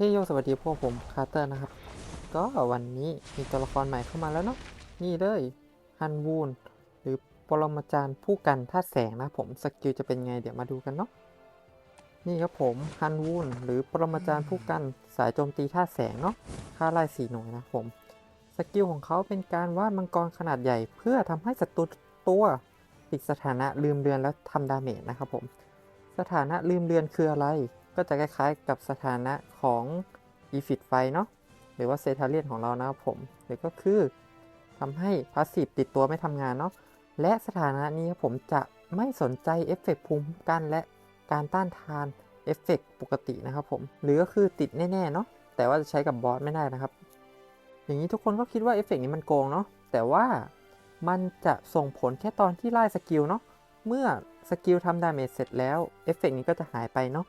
เฮ้ยโยสวัสดีพวกผมคาร์เตอร์นะครับ ก็วันนี้มีตัวละครใหม่เข้ามาแล้วเนาะนี่เลยฮันวูนหรือปรมาจารย์ผู้กันธาตุแสงนะผมสกิลจะเป็นไงเดี๋ยวมาดูกันเนาะนี่ครับผมฮันวูนหรือปรมาจารย์ผู้กันสายโจมตีธาตุแสงเนาะค่าไล่สี่หน่วยนะผมสกิลของเขาเป็นการวาดมังกรขนาดใหญ่ เพื่อทำให้ศัตรูตัวติดสถานะลืมเลือนและทำดาเมจนะครับผม สถานะลืมเลือนคืออะไร ก็จะคล้ายๆกับสถานะของอีฟิตไฟเนาะหรือว่าเซทาเลียนของเรานะครับผม หรือก็คือทำให้พาสซีฟติดตัวไม่ทำงานเนาะและสถานะนี้ครับผมจะไม่สนใจเอฟเฟกต์ภูมิคุ้มกันและการต้านทานเอฟเฟกต์ปกตินะครับผม หรือก็คือติดแน่ๆเนาะแต่ว่าจะใช้กับบอสไม่ได้นะครับ อย่างนี้ทุกคนก็คิดว่าเอฟเฟกต์นี้มันโกงเนาะแต่ว่ามันจะส่งผลแค่ตอนที่ไล่สกิลเนาะเมื่อสกิลทำดาเมจเสร็จแล้วเอฟเฟกต์นี้ก็จะหายไปเนาะ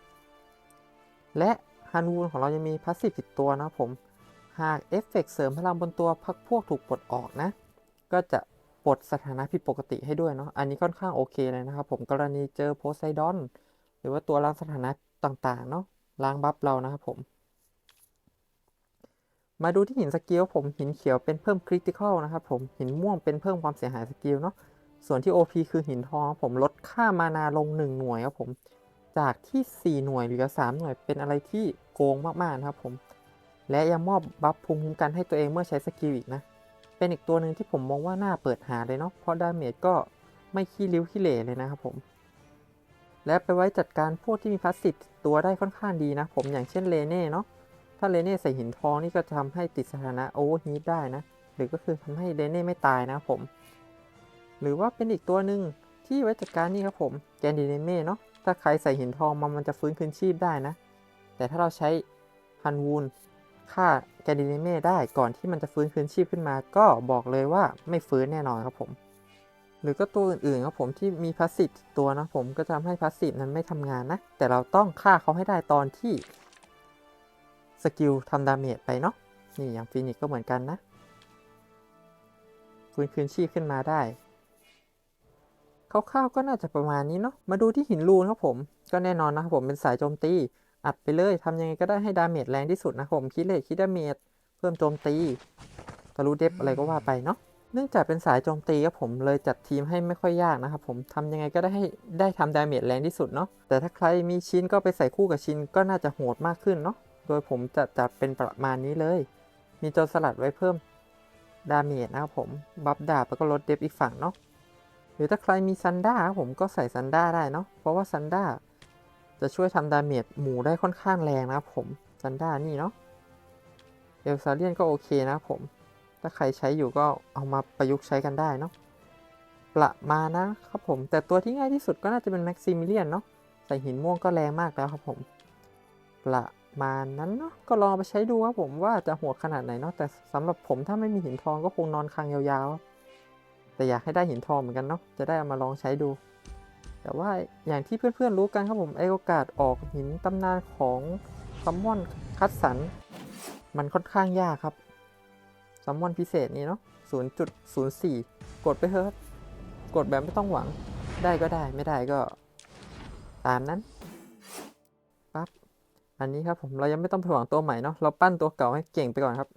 และฮันวูนของเรายังมีพาสซีฟติดตัวนะผม หากเอฟเฟกต์เสริมพลังบนตัวพักพวกถูกปลดออกนะ ก็จะปลดสถานะผิดปกติให้ด้วยเนาะ อันนี้ค่อนข้างโอเคเลยนะครับผม กรณีเจอโพไซดอน หรือว่าตัวล้างสถานะต่างๆ เนาะ ล้างบัฟเรานะครับผม มาดูที่หินสกิลผมหินเขียวเป็นเพิ่มคริติคอลนะครับผม หินม่วงเป็นเพิ่มความเสียหายสกิลเนาะ ส่วนที่ OP คือหินทองผมลดค่ามานาลง 1 หน่วยครับผม จากที่ 4 หน่วยเหลือ 3 หน่วยเป็นอะไรที่โกงมากๆนะครับผม และยังมอบบัฟภูมิคุ้มกันให้ตัวเองเมื่อใช้สกิลอีกนะ เป็นอีกตัวหนึ่งที่ผมมองว่าน่าเปิดหาเลยเนาะเพราะดาเมจก็ไม่ขี้ริ้วขี้เหร่เลยนะครับผม และไปไว้จัดการพวกที่มีพาสซีฟตัวได้ค่อนข้างดีนะ ผมอย่างเช่นเลเน่เนาะถ้าเลเน่ใส่หินทองนี่ก็จะทำให้ติดสถานะโอเวอร์ฮีทได้นะ หรือก็คือทำให้เลเน่ไม่ตายนะครับผม หรือว่าเป็นอีกตัวหนึ่งที่ไว้จัดการนี่ครับผมแกนดิเนเม่เนาะ ถ้าใครใส่หินทองมามันจะฟื้นคืนชีพได้นะ แต่ถ้าเราใช้ฮันวูนฆ่าแกดิเนเม่ได้ก่อนที่มันจะฟื้นคืนชีพขึ้นมา ก็บอกเลยว่าไม่ฟื้นแน่นอนครับผม หรือก็ตัวอื่นๆครับผมที่มีพาสซีฟตัวนะผมก็จะทำให้พาสซีฟนั้นไม่ทำงานนะ แต่เราต้องฆ่าเขาให้ได้ตอนที่สกิลทำดาเมจไปเนาะนี่อย่างฟินิกก็เหมือนกันนะฟื้นคืนชีพขึ้นมาได้ คร่าวๆก็น่าจะประมาณนี้เนาะมาดูที่หินรูนครับผม ก็แน่นอนนะครับผมเป็นสายโจมตี อัดไปเลยทำยังไงก็ได้ให้ดาเมจแรงที่สุดนะผมคิดเลทคิดดาเมจเพิ่มโจมตีทะลุเดฟอะไรก็ว่าไปเนาะเนื่องจากเป็นสายโจมตีครับผมเลยจัดทีมให้ไม่ค่อยยากนะครับผมทำยังไงก็ได้ให้ได้ทำดาเมจแรงที่สุดเนาะแต่ถ้าใครมีชิ้นก็ไปใส่คู่กับชิ้นก็น่าจะโหดมากขึ้นเนาะโดยผมจะจัดเป็นประมาณนี้เลย มีโจรสลัดไว้เพิ่มดาเมจนะครับผม บัฟดาบแล้วก็ลดเดฟอีกฝั่งเนาะ รือถ้าใครมีซันด้าผมก็ใส่ซันด้าได้เนาะเพราะว่าซันด้าจะช่วยทำดาเมจหมูได้ค่อนข้างแรงนะครับผมซันด้านี่เนาะเอลซาเลียนก็โอเคนะผม ถ้าใครใช้อยู่ก็เอามาประยุกต์ใช้กันได้เนาะประมาณนะครับผม แต่ตัวที่ง่ายที่สุดก็น่าจะเป็นแม็กซิมิเลียนเนาะใส่หินม่วงก็แรงมากแล้วครับผม ประมาณนั้นเนาะก็ลองไปใช้ดูครับผมว่าจะโหดขนาดไหนเนาะแต่สำหรับผมถ้าไม่มีหินทองก็คงนอนค้างยาวๆ แต่อยากให้ได้หินทองเหมือนกันเนาะจะได้เอามาลองใช้ดู แต่ว่าอย่างที่เพื่อนๆรู้กันครับผมไอโอกาสออกหินตำนานของซัมมอนคัดสัน มันค่อนข้างยากครับซัมมอนพิเศษนี้เนาะ0.04 กดไปเถอะครับ กดแบบไม่ต้องหวังได้ก็ได้ไม่ได้ก็ตามนั้นปั๊บอันนี้ครับผมเรายังไม่ต้องไปหวังตัวใหม่เนาะเราปั้นตัวเก่าให้เก่งไปก่อนครับ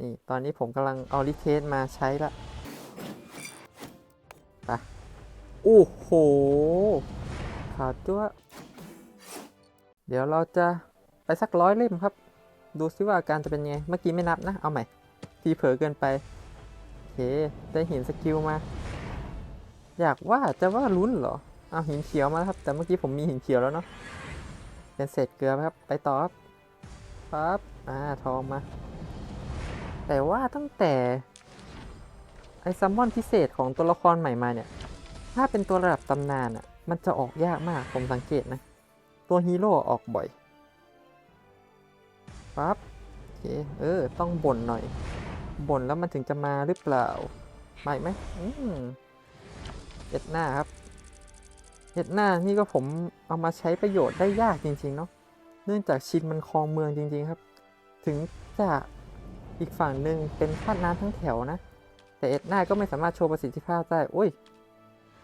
นี่ตอนนี้ผมกำลังเอาลิเทสมาใช้ละ ไปโอ้โหขาดตัวเดี๋ยวเราจะไปสักร้อยเล่มครับ ดูซิว่าอาการจะเป็นไง เมื่อกี้ไม่นับนะ เอาใหม่ ทีเผลอเกินไป โอเค ได้หินสกิลมา อยากว่าจะว่าลุ้นเหรอ เอาหินเขียวมาครับ แต่เมื่อกี้ผมมีหินเขียวแล้วเนาะ เป็นเศษเกลือครับ ไปต่อครับปั๊บ อ่า ทองมา แต่ว่าตั้งแต่ ไอซัมมอนพิเศษของตัวละครใหม่มาเนี่ย ถ้าเป็นตัวระดับตำนานอะ มันจะออกยากมาก ผมสังเกตนะ ตัวฮีโร่ออกบ่อยปั๊บโอเค เออ ต้องบ่นหน่อย บ่นแล้วมันถึงจะมาหรือเปล่าไม่ไหมอืมเอ็ดหน้าครับเอ็ดหน้านี่ก็ผมเอามาใช้ประโยชน์ได้ยากจริง ๆ เนาะ เนื่องจากชินมันครองเมืองจริง ๆ ครับ ถึงจะอีกฝั่งหนึ่งเป็นธาตุน้ำทั้งแถวนะ แต่เอ็ดหน้าก็ไม่สามารถโชว์ประสิทธิภาพได้อุ้ย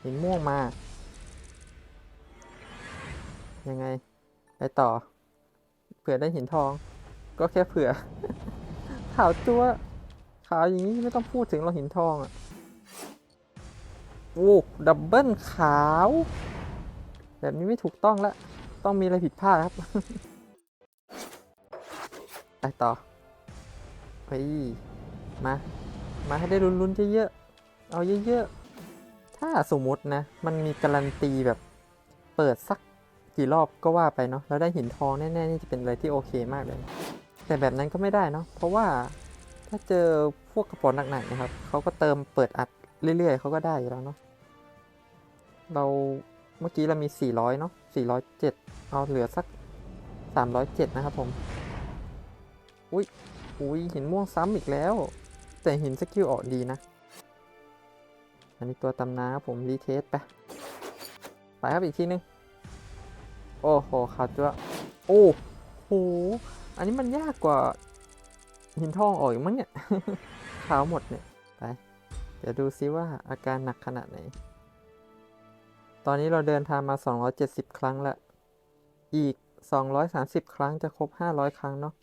หินม่วงมา ยังไง ไปต่อ เผื่อได้หินทอง ก็แค่เผื่อ ขาวจัวขาวอย่างนี้ไม่ต้องพูดถึงเราหินทองอะโอ้ดับเบิลขาว แบบนี้ไม่ถูกต้องละ ต้องมีอะไรผิดพลาดครับ ไปต่อเฮ้ยมา มาให้ได้ลุ้นๆเยอะๆ เอาเยอะๆ ถ้าสมมตินะ มันมีการันตีแบบเปิดสักกี่รอบก็ว่าไปเนาะแล้วได้หินทองแน่ๆนี่จะเป็นอะไรที่โอเคมากเลย แต่แบบนั้นก็ไม่ได้เนาะเพราะว่าถ้าเจอพวกกระป๋องหนักๆนะครับเขาก็เติมเปิดอัดเรื่อยๆเขาก็ได้อยู่แล้วเนาะเราเมื่อกี้เรามี 400 เนาะ407 เอาเหลือสัก 307 นะครับผม อุ้ยอุ้ยหินม่วงซ้ำอีกแล้ว แต่หินสกิลออกดีนะ อันนี้ตัวตำนาผมรีเทสไป ไปครับอีกทีนึง โอ้โหขาวจัวโอ้โห อันนี้มันยากกว่า หินทองออกอีกมั้งเนี่ยขาวหมดเนี่ย ไป เดี๋ยวดูซิว่าอาการหนักขนาดไหน ตอนนี้เราเดินทางมา 270 ครั้งละ อีก 230 ครั้งจะครบ 500 ครั้งเนาะ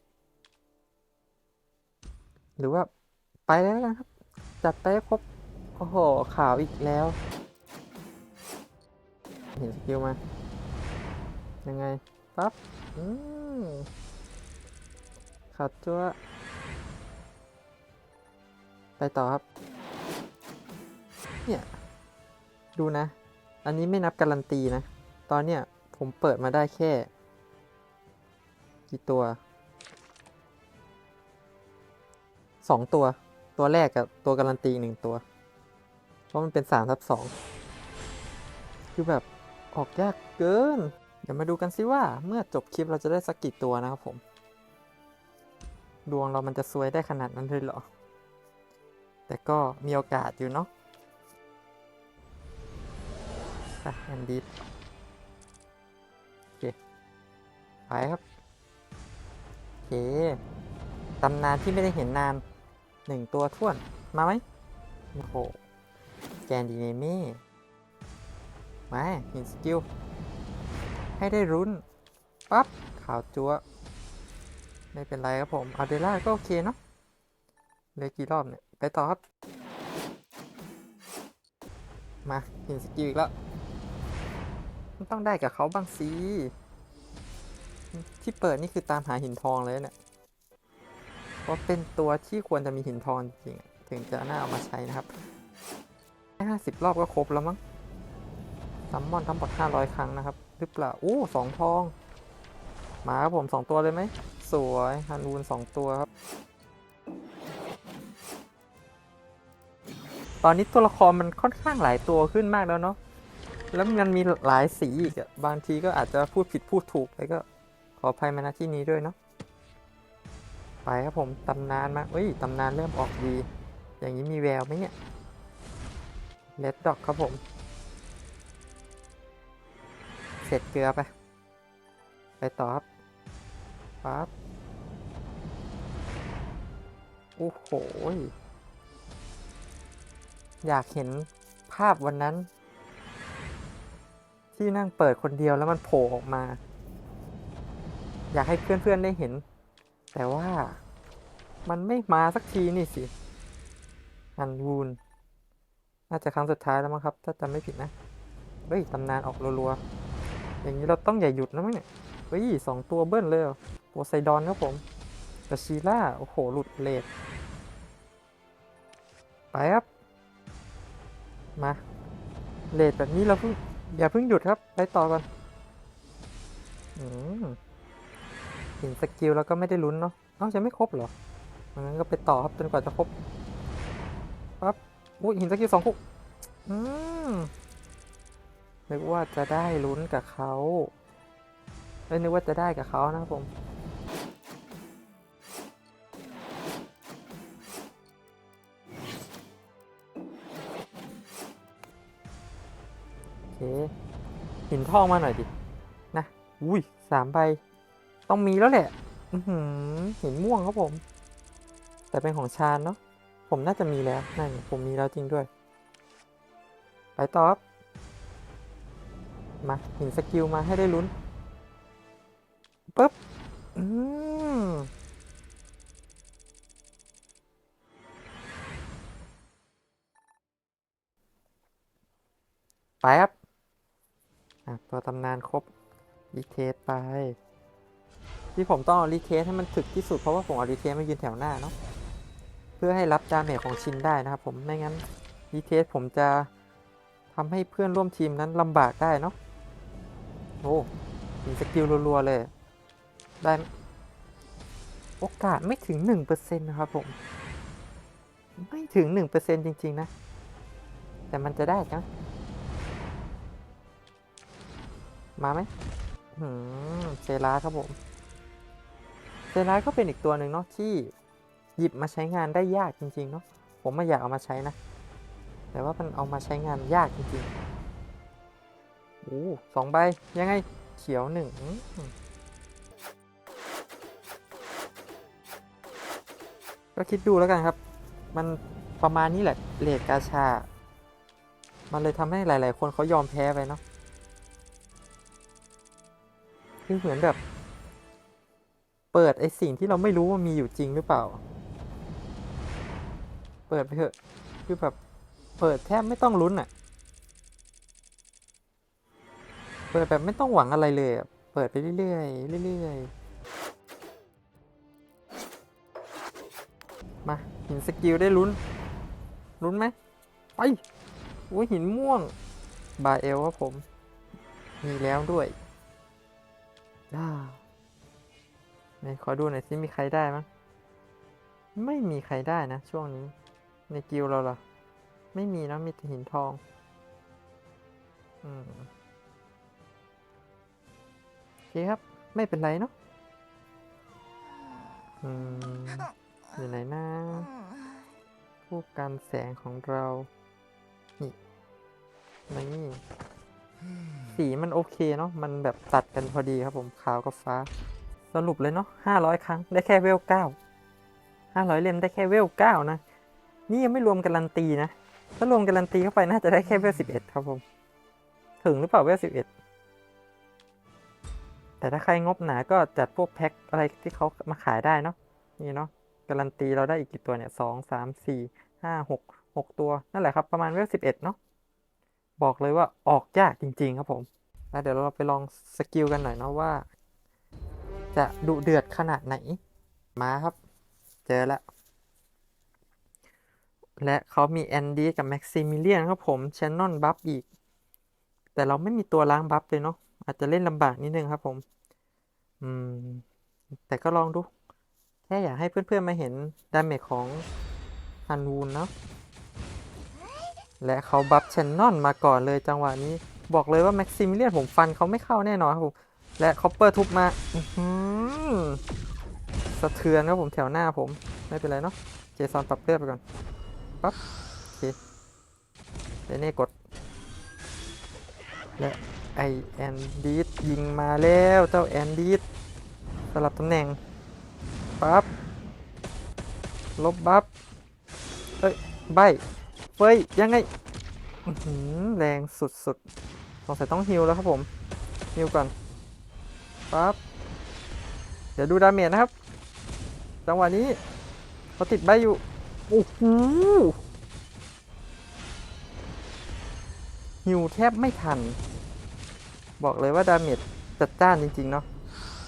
หรือว่า ไปแล้วกันครับ จัดไปให้ครบ โอ้โหขาวอีกแล้ว เห็นสกิลมา ยังไง ปั๊บ อืมขาวจัวไปต่อครับ เนี่ย ดูนะ อันนี้ไม่นับการันตีนะ ตอนเนี้ยผมเปิดมาได้แค่ กี่ตัวสองตัว ตัวแรกกับตัวการันตีหนึ่งตัว เพราะมันเป็นสามทับสองคือแบบออกยากเกิน เดี๋ยวมาดูกันซิว่าเมื่อจบคลิปเราจะได้สักกี่ตัวนะครับผม ดวงเรามันจะซวยได้ขนาดนั้นเลยเหรอ แต่ก็มีโอกาสอยู่เนาะอะแอนดีดโอเค ไปครับ โอเค ตำนานที่ไม่ได้เห็นนาน หนึ่งตัวท่วน มาไหมโอ้โหแกนดีเนเม่มาเห็นสกิล ให้ได้รุนปั๊บขาวจัวไม่เป็นไรครับผมอาเดล่าก็โอเคเนาะเหลยกี่รอบเนี่ย ไปต่อครับ มาเห็นสกิลอีกแล้วมันต้องได้กับเขาบ้างสิที่เปิดนี่คือตามหาหินทองเลยเนี่ย เพราะเป็นตัวที่ควรจะมีหินทองจริงถึงจะน่าเอามาใช้นะครับห้าสิบรอบก็ครบแล้วมั้งซัมมอนทั้งหมดห้าร้อยครั้งนะครับ หรือเปล่าอู้สองทอง มาครับผมสองตัวเลยไหม สวยฮันรูนสองตัวครับ ตอนนี้ตัวละครมันค่อนข้างหลายตัวขึ้นมากแล้วเนาะ แล้วมันมีหลายสีอีกอะบางทีก็อาจจะพูดผิดพูดถูกไปก็ขออภัยมาณที่นี้ด้วยเนาะ ไปครับผมตำนานมาเอ้ยตำนานเริ่มออกดี อย่างนี้มีแววไหมเนี่ยเลดดอกครับผม เสร็จเกลือไป ไปต่อครับปั๊บโอ้โห อยากเห็นภาพวันนั้น ที่นั่งเปิดคนเดียวแล้วมันโผล่ออกมา อยากให้เพื่อนๆได้เห็น แต่ว่ามันไม่มาสักทีนี่สิฮันวูน น่าจะครั้งสุดท้ายแล้วมั้งครับ ถ้าจำไม่ผิดนะ เฮ้ยตำนานออกรัวๆ อย่างนี้เราต้องอย่าหยุดนะมั้งเนี่ย เฮ้ยสองตัวเบิ้ลเลยเหรอโพไซดอนครับผมกับชีล่า โอ้โห หลุดเลดไปครับ มาเลดแบบนี้เราเพิ่งอย่าเพิ่งหยุดครับ ไปต่อกันอืม เห็นสกิลแล้วก็ไม่ได้ลุ้นเนาะเอ้าจะไม่ครบเหรองั้นก็ไปต่อครับจนกว่าจะครบปั๊บอุ้ยห็นสกิลสองคุกอืมนึกว่าจะได้ลุ้นกับเขาไม่นึกว่าจะได้กับเขานะครับผมโอเคหินทองมาหน่อยดิ นะ อุ้ยสามใบ ต้องมีแล้วแหละหินม่วงครับผม แต่เป็นของชาญเนาะผมน่าจะมีแล้วนั่นผมมีแล้วจริงด้วย ไปตอบมาหินสกิลมาให้ได้ลุ้นปึ๊บแป๊บตัวตำนานครบ อีเทสไป ที่ผมต้องเอารีเทสให้มันถึกที่สุดเพราะว่าผมเอารีเทสมายืนแถวหน้าเนาะเพื่อให้รับดาเมจของชินได้นะครับผมไม่งั้นรีเทสผมจะทำให้เพื่อนร่วมทีมนั้นลำบากได้เนาะโอ้มีสกิลรัวๆเลยได้โอกาสไม่ถึง 1%นะครับผม ไม่ถึง 1%จริง ๆ นะ แต่มันจะได้นะมาไหมหืมเซราครับผม เซราก็เป็นอีกตัวหนึ่งเนาะที่หยิบมาใช้งานได้ยากจริงๆเนาะผมไม่อยากเอามาใช้นะ แต่ว่ามันเอามาใช้งานยากจริงๆโอ้สองใบยังไงเขียวหนึ่งก็คิดดูแล้วกันครับ มันประมาณนี้แหละเลดกาชา มันเลยทำให้หลาย ๆ คนเขายอมแพ้ไปเนาะคือเหมือนแบบ เปิดไอสิ่งที่เราไม่รู้ว่ามีอยู่จริงหรือเปล่า เปิดไปเถอะ คือแบบ เปิดแทบไม่ต้องลุ้นอะเปิดแบบไม่ต้องหวังอะไรเลยอะเปิดไปเรื่อยๆเรื่อยๆ มาหินสกิลได้ลุ้น ลุ้นไหมไปโอ้ยหินม่วง บาเอลครับผม มีแล้วด้วยด้า ไหนขอดูหน่อยสิมีใครได้มั้งไม่มีใครได้นะ ช่วงนี้ ในกิลเราเหรอไม่มีนะมีแต่หินทอง อืมโอเคครับ ไม่เป็นไรเนาะอืมอยู่ไหนนะผู้กันแสงของเรา นี่นี่สีมันโอเคเนาะมันแบบตัดกันพอดีครับผมขาวกับฟ้า สรุปเลยเนาะห้าร้อยครั้งได้แค่เวลเก้าห้าร้อยเล่มได้แค่เวลเก้านะ นี่ยังไม่รวมการันตีนะ ถ้ารวมการันตีเข้าไปน่าจะได้แค่เวลสิบเอ็ดครับผม ถึงหรือเปล่าเวลสิบเอ็ดแต่ถ้าใครงบหนาก็จัดพวกแพ็คอะไรที่เขามาขายได้เนาะนี่เนาะการันตีเราได้อีกกี่ตัวเนี่ยสองสามสี่ห้าหกหกตัวนั่นแหละครับประมาณเวลสิบเอ็ดเนาะบอกเลยว่าออกยากจริง ๆ ครับผมแล้วเดี๋ยวเราไปลองสกิลกันหน่อยเนาะว่า จะดุเดือดขนาดไหน มาครับ เจอแล้ว และเขามีแอนดี้กับแม็กซิมิเลียนครับผมชนนอนบัฟอีก แต่เราไม่มีตัวล้างบัฟเลยเนาะอาจจะเล่นลำบากนิดนึงครับผม อืม แต่ก็ลองดู แค่อยากให้เพื่อนๆมาเห็นดาเมจของฮันวูนเนาะและเขาบัฟชนนอนมาก่อนเลยจังหวะนี้ บอกเลยว่าแม็กซิมิเลียนผมฟันเขาไม่เข้าแน่นอนครับผม และคอปเปอร์ทุบมาสะเทือนครับผมแถวหน้าผม ไม่เป็นไรเนาะเจซอนปรับเลือดไปก่อนปั๊บโอเคเดเน่กด และไอแอนดีดยิงมาแล้วเจ้าแอนดีดสลับตำแหน่งปั๊บลบบัฟเอ้ยใบเฟ้ยยังไงแรงสุดๆสงสัยต้องฮิวแล้วครับผมฮิวก่อน ปั๊บเดี๋ยวดูดาเมจนะครับ จังหวะนี้เขาติดใบอยู่ โอ้โหฮิวแทบไม่ทัน บอกเลยว่าดาเมจจัดจ้านจริงๆเนาะ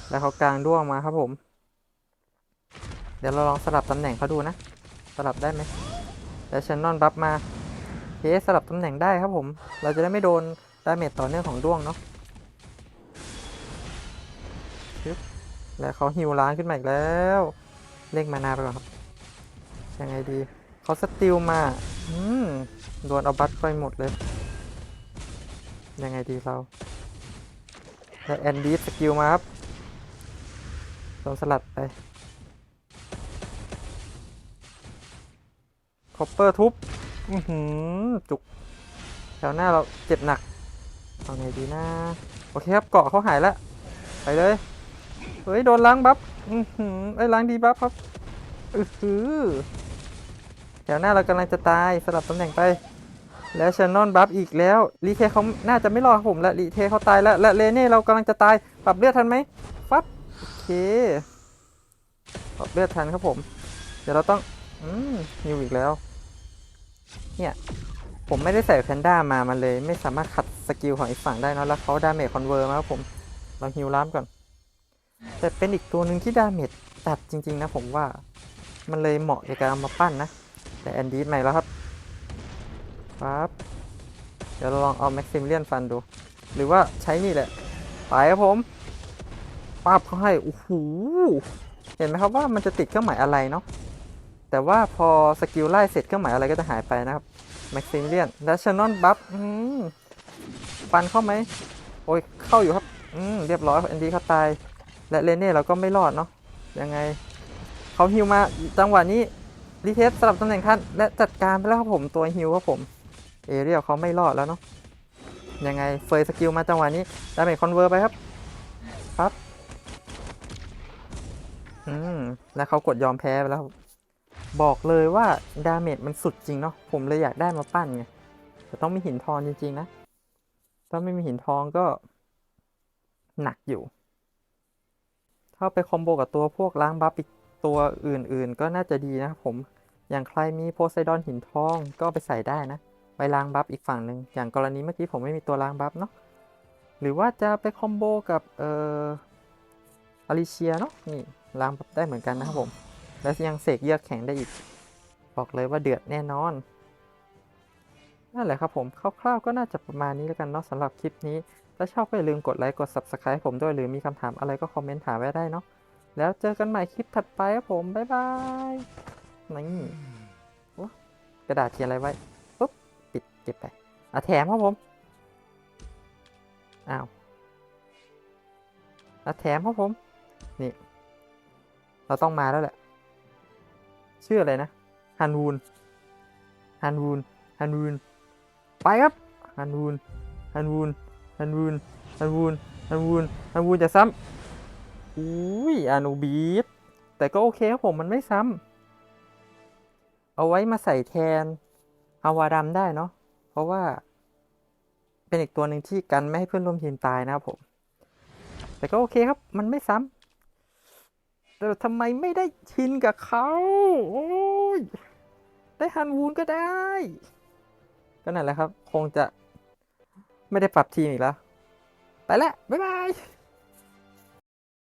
แล้วเขากลางด้วงมาครับผม เดี๋ยวเราลองสลับตำแหน่งเขาดูนะ สลับได้ไหมแล้วชนนอนบัฟมาเคสลับตำแหน่งได้ครับผม เราจะได้ไม่โดนดาเมจต่อเนื่องของด้วงเนาะ และเขาฮิวล้างขึ้นมาอีกแล้วเร่งมานาไปก่อนครับ ยังไงดี เขาสติลมา อืมโดนเอาบัตไปหมดเลย ยังไงดีเราและแอนดี้สกิลมาครับโดนสลัดไปคอปเปอร์ทุบอือหือจุก แถวหน้าเราเจ็บหนักเอาไงดีนะ โอเคครับ เกาะเขาหายแล้ว ไปเลย เฮ้ยโดนล้างบัฟอือหือไอ้ยล้างดีบัฟครับอือหือแถวหน้าเรากำลังจะตายสลับตำแหน่งไป แล้วชนนอนบัฟอีกแล้วรีเทเขาน่าจะไม่รอผมละรีเทเขาตายแล้วและเลเน่เรากำลังจะตายปรับเลือดทันไหมฟับโอเคปรับเลือดทันครับผม เดี๋ยวเราต้องอืมฮิวอีกแล้ว เนี่ยผมไม่ได้ใส่แพนด้ามามันเลย ไม่สามารถขัดสกิลของอีกฝั่งได้นอะแล้วเขาดาเมจคอนเวอร์มาครับผมเราฮิวล้ามก่อน แต่เป็นอีกตัวหนึ่งที่ดาเมจตัดจริงๆนะผมว่ามันเลยเหมาะกับการเอามาปั้นนะ แต่แอนดีสใหม่แล้วครับปั๊บเดี๋ยวเราลองเอาแม็กซิมเลียนฟันดู หรือว่าใช้นี่แหละ ไปครับผมปั๊บเขาให้โอ้โหเห็นไหมครับว่ามันจะติดเครื่องหมายอะไรเนาะแต่ว่าพอสกิลไล่เสร็จเครื่องหมายอะไรก็จะหายไปนะครับแม็กซิมเลียนและชนอนบัฟฟันเข้าไหมโอ้ยเข้าอยู่ครับ อืมเรียบร้อยแอนดี้เขาตาย และเลเน่เราก็ไม่รอดเนาะยังไงเขาฮิวมาจังหวะนี้รีเทสสลับตำแหน่งท่านและจัดการไปแล้วครับผมตัวฮิวครับผมเอเรียลเขาไม่รอดแล้วเนาะยังไงเฟยสกิลมาจังหวะนี้ดาเมจคอนเวอร์ไปครับปั๊บอืมแล้วเขากดยอมแพ้ไปแล้ว บอกเลยว่าดาเมจมันสุดจริงเนาะผมเลยอยากได้มาปั้นไงแต่ต้องมีหินทองจริงๆนะถ้าไม่มีหินทองก็หนักอยู่ ถ้าไปคอมโบกับตัวพวกล้างบัฟอีกตัวอื่นๆ ก็น่าจะดีนะครับผม อย่างใครมีโพไซดอนหินทองก็ไปใส่ได้นะ ไปล้างบัฟอีกฝั่งหนึ่ง อย่างกรณีเมื่อกี้ผมไม่มีตัวล้างบัฟเนาะ หรือว่าจะไปคอมโบกับเอ่ออลิเชียเนาะ นี่ล้างบัฟได้เหมือนกันนะครับผม และยังเสกเยือกแข็งได้อีก บอกเลยว่าเดือดแน่นอน นั่นแหละครับผมคร่าวๆก็น่าจะประมาณนี้แล้วกันเนาะสำหรับคลิปนี้ ถ้าชอบก็อย่าลืมกดไลค์กด Subscribe ผมด้วยหรือมีคำถามอะไรก็คอมเมนต์ถามไว้ได้เนาะแล้วเจอกันใหม่คลิปถัดไปครับผม บ๊ายบายนี่กระดาษเขียนอะไรไว้ปุ๊บปิดเก็บไปอะแถมครับผมอ้าวอะแถมครับผม นี่ เราต้องมาแล้วแหละ ชื่ออะไรนะฮันวูนฮันวูนฮันวูน ไปครับฮันวูนฮันวูนฮันวูนฮันวูนฮันวูนฮันวูนจะซ้ำอุ้ยอานูบีฟแต่ก็โอเคครับผมมันไม่ซ้ำเอาไว้มาใส่แทนอาวาดำได้เนาะเพราะว่า เป็นอีกตัวหนึ่งที่กันไม่ให้เพื่อนร่วมทีมตายนะครับผม แต่ก็โอเคครับ มันไม่ซ้ำแต่ทำไมไม่ได้ชินกับเขา โอ้ย ได้ฮันวูนก็ได้ ก็นั่นแหละครับ คงจะไม่ได้ปรับทีมอีกแล้ว ไปแล้วบ๊ายบาย